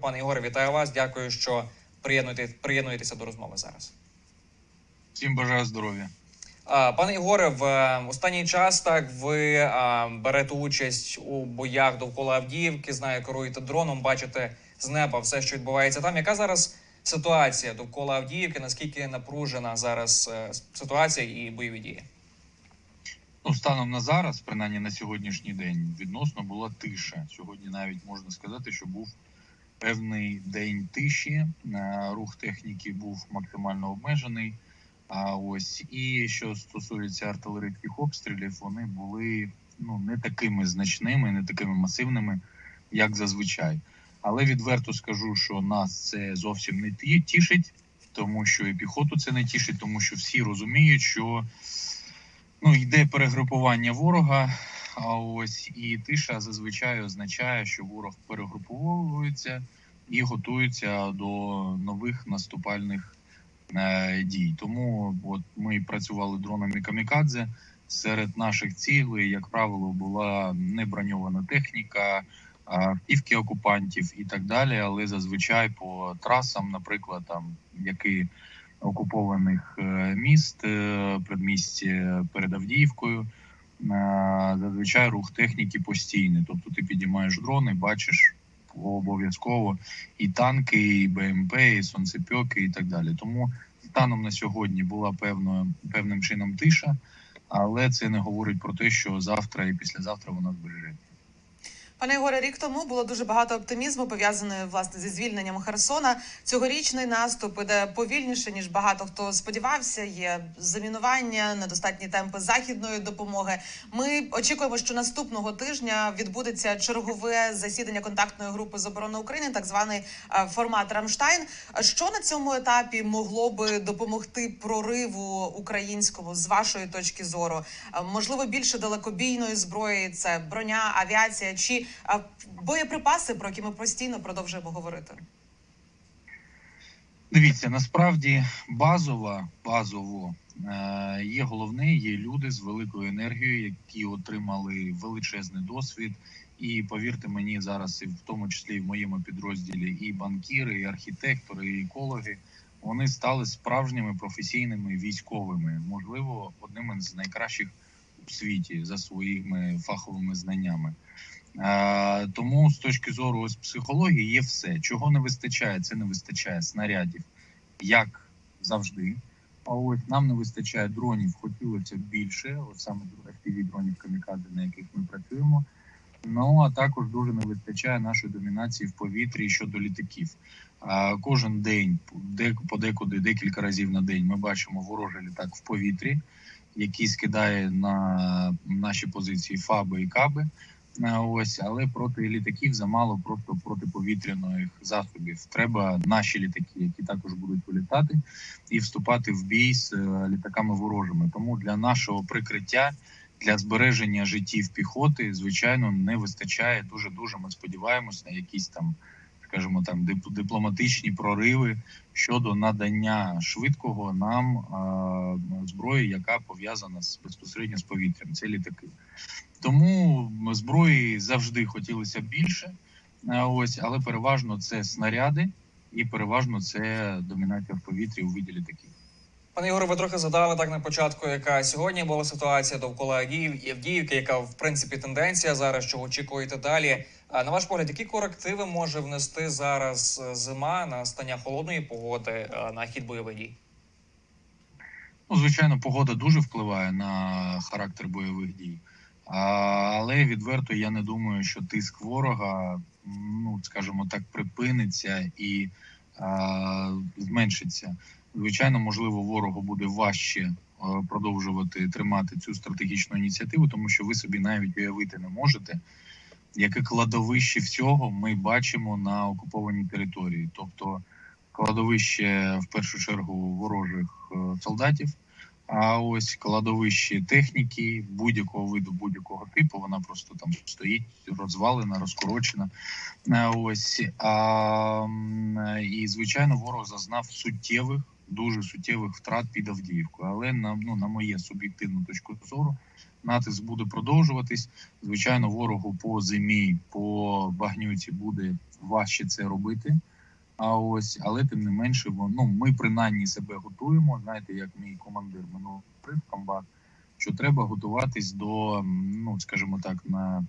Пане Ігоре, вітаю вас. Дякую, що приєднуєте, приєднуєтеся до розмови зараз. Всім бажаю здоров'я. Пане Ігоре, в е, останній час так ви а, берете участь у боях довкола Авдіївки. Знаю, керуєте дроном, бачите з неба все, що відбувається там. Яка зараз ситуація довкола Авдіївки? Наскільки напружена зараз е, ситуація і бойові дії? Ну, станом на зараз, принаймні на сьогоднішній день, відносно була тиша. Сьогодні навіть можна сказати, що був певний день тиші. Е, Рух техніки був максимально обмежений. А ось і що стосується артилерійських обстрілів, вони були ну не такими значними, не такими масивними, як зазвичай. Але відверто скажу, що нас це зовсім не ті- тішить, тому що і піхоту це не тішить, тому що всі розуміють, що ну йде перегрупування ворога. А ось і тиша зазвичай означає, що ворог перегруповується і готується до нових наступальних е, дій. Тому от ми працювали дронами камікадзе. Серед наших цілей, як правило, була неброньована техніка, автівки окупантів і так далі. Але зазвичай по трасам, наприклад, там які окупованих е, міст, е, предмісті перед Авдіївкою. Е, Зазвичай рух техніки постійний. Тобто ти підіймаєш дрони, бачиш обов'язково і танки, і БМП, і сонцепьоки, і так далі. Тому станом на сьогодні була певно, певним чином тиша, але це не говорить про те, що завтра і післязавтра вона збережеться. Пане Ігоре, рік тому було дуже багато оптимізму пов'язаної власне зі звільненням Херсона. Цьогорічний наступ іде повільніше ніж багато хто сподівався. Є замінування, недостатні темпи західної допомоги. Ми очікуємо, що наступного тижня відбудеться чергове засідання контактної групи з оборони України, так званий е, формат Рамштайн. Що на цьому етапі могло би допомогти прориву українському з вашої точки зору? Е, Можливо, більше далекобійної зброї, це броня, авіація чи боєприпаси, про які ми постійно продовжуємо говорити. Дивіться, насправді базова, базово е, є головне, є люди з великою енергією, які отримали величезний досвід. І повірте мені, зараз і в тому числі і в моєму підрозділі і банкіри, і архітектори, і екологи. Вони стали справжніми професійними військовими, можливо, одними з найкращих у світі за своїми фаховими знаннями. Е, тому з точки зору ось психології є все. Чого не вистачає? Це не вистачає снарядів, як завжди. А ось нам не вистачає дронів, хотілося б більше, от саме FPV дронів камікадзе, на яких ми працюємо. Ну а також дуже не вистачає нашої домінації в повітрі щодо літаків. А, кожен день, де подекуди декілька разів на день, ми бачимо ворожий літак в повітрі, який скидає на наші позиції ФАБи і КАБи. Е, Ось, але проти літаків замало просто протиповітряних засобів. Треба наші літаки, які також будуть вилітати, і вступати в бій з е, літаками ворожими. Тому для нашого прикриття, для збереження життів піхоти, звичайно, не вистачає. Дуже дуже. Ми сподіваємось на якісь там, скажімо, там дип- дипломатичні прориви щодо надання швидкого нам е, зброї, яка пов'язана з безпосередньо з повітрям. Це літаки. Тому зброї завжди хотілося більше. Е, Ось, але переважно це снаряди, і переважно це домінація в повітрі у виді літаків. Пане Ігоре, ви трохи задали так на початку, яка сьогодні була ситуація довкола Авдіїв- Авдіївки, яка в принципі тенденція зараз, що очікуєте далі. А на ваш погляд, які корективи може внести зараз е, зима на стання холодної погоди е, на хід бойових дій? Ну, звичайно, погода дуже впливає на характер бойових дій. Але відверто я не думаю, що тиск ворога, ну скажімо так, припиниться і а, зменшиться. Звичайно, можливо, ворогу буде важче е, продовжувати тримати цю стратегічну ініціативу, тому що ви собі навіть уявити не можете, яке кладовище всього ми бачимо на окупованій території, тобто кладовище в першу чергу ворожих е, солдатів. А ось кладовище техніки будь-якого виду, будь-якого типу, вона просто там стоїть розвалена, розкорочена. Е, Ось а, і звичайно, ворог зазнав суттєвих, дуже суттєвих втрат під Авдіївкою. Але на ну на моє суб'єктивну точку зору, Натиск буде продовжуватись. Звичайно, ворогу по зимі, по багнюці буде важче це робити. А ось, але тим не менше, ну ми принаймні себе готуємо. Знаєте, як мій командир минулого в комбат, що треба готуватись до, ну скажімо так, на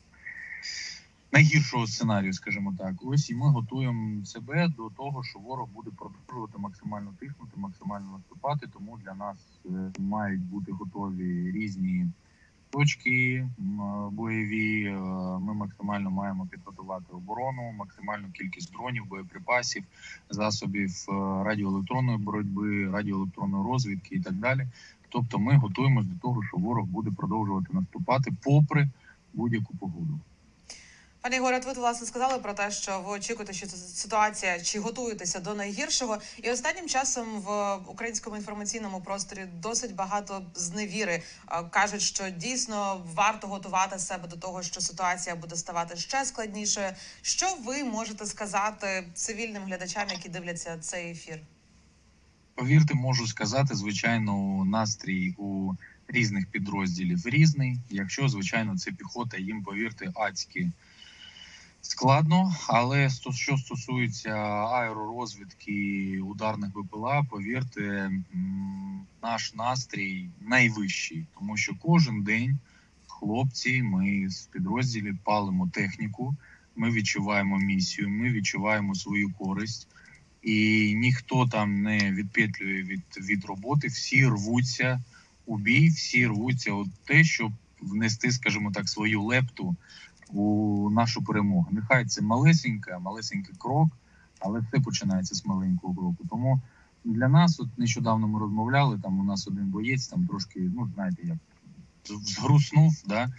найгіршого сценарію, скажімо так. Ось і ми готуємо себе до того, що ворог буде продовжувати максимально тиснути, максимально наступати. Тому для нас е, мають бути готові різні точки бойові. Е, Ми максимально маємо підготувати оборону, максимальну кількість дронів, боєприпасів, засобів е, радіоелектронної боротьби, радіоелектронної розвідки і так далі. Тобто, ми готуємося до того, що ворог буде продовжувати наступати попри будь-яку погоду. Пане Ігоре, от ви власне сказали про те, що ви очікуєте, що ситуація чи готуєтеся до найгіршого. І останнім часом в українському інформаційному просторі досить багато зневіри. Кажуть, що дійсно варто готувати себе до того, що ситуація буде ставати ще складнішою. Що ви можете сказати цивільним глядачам, які дивляться цей ефір? Повірте, можу сказати, звичайно, настрій у різних підрозділів різний. Якщо, звичайно, це піхота, їм повірте, адськи складно. Але що стосується аеророзвідки ударних БПЛА, повірте, наш настрій найвищий, тому що кожен день хлопці, ми з підрозділів палимо техніку. Ми відчуваємо місію, ми відчуваємо свою користь і ніхто там не відпетлює від, від роботи. Всі рвуться у бій, всі рвуться у те, щоб внести, скажімо так, свою лепту у нашу перемогу. Нехай це малесенька, малесенький крок, але все починається з маленького кроку. Тому для нас, от нещодавно ми розмовляли. Там у нас один боєць, там трошки, ну знаєте, як згруснув, да,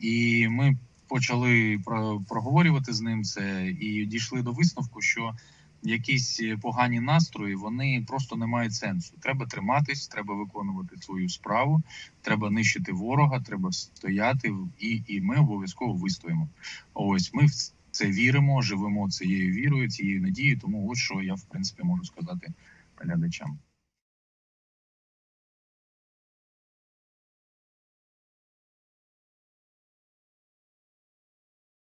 і ми почали про- проговорювати з ним це і дійшли до висновку, що якісь погані настрої вони просто не мають сенсу. Треба триматись, треба виконувати свою справу, треба нищити ворога, треба стояти і, і ми обов'язково вистоїмо. Ось ми в це віримо, живемо цією вірою, цією надією. Тому ось що я в принципі можу сказати глядачам.